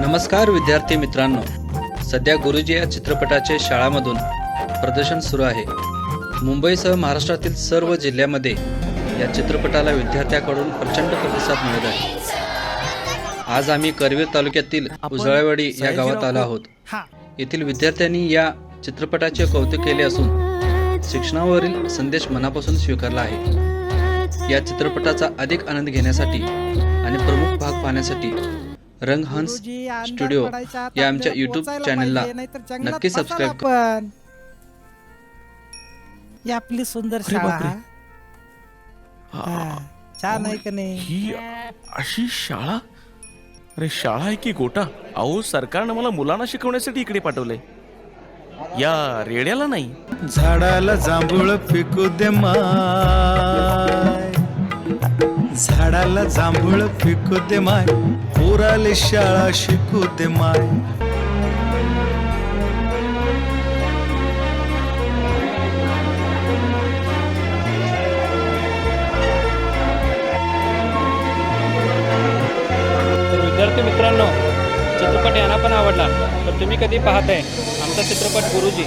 नमस्कार विद्यार्थी मित्रांनो. सध्या गुरुजी या चित्रपटाचे शाळामधून प्रदर्शन सुरू आहे. मुंबईसह महाराष्ट्रातील सर्व जिल्ह्यामध्ये या चित्रपटाला विद्यार्थ्याकडून प्रचंड प्रतिसाद मिळत आहे. आज आम्ही करवीर तालुक्यातील उजळावाडी या गावात आलो आहोत. येथील विद्यार्थ्यांनी या चित्रपटाचे कौतुक केले असून शिक्षणावरील संदेश मनापासून स्वीकारला आहे. या चित्रपटाचा अधिक आनंद घेण्यासाठी आणि प्रमुख भाग पाहण्यासाठी रंगहंस स्टुडिओ या आमच्या पोचायला चॅनलला नक्की सबस्क्राईब आपण. ही आपली सुंदर अरे शाळा. बापरे. हा, छान आहे का नाही? ही अशी शाळा? अरे शाळा आहे की गोटा? अहो सरकारनं मला मुलांना शिकवण्यासाठी इकडे पाठवलंय. या रेड्याला नाही. झाडाला जांभूळ पिकू दे माय मला जांभूळ फिकू दे माय. पुराले शाळा शिकू दे माय. तर विद्यार्थी मित्रांनो चित्रपट यांना पण आवडला तर तुम्ही कधी पाहताय? आमचा चित्रपट गुरुजी.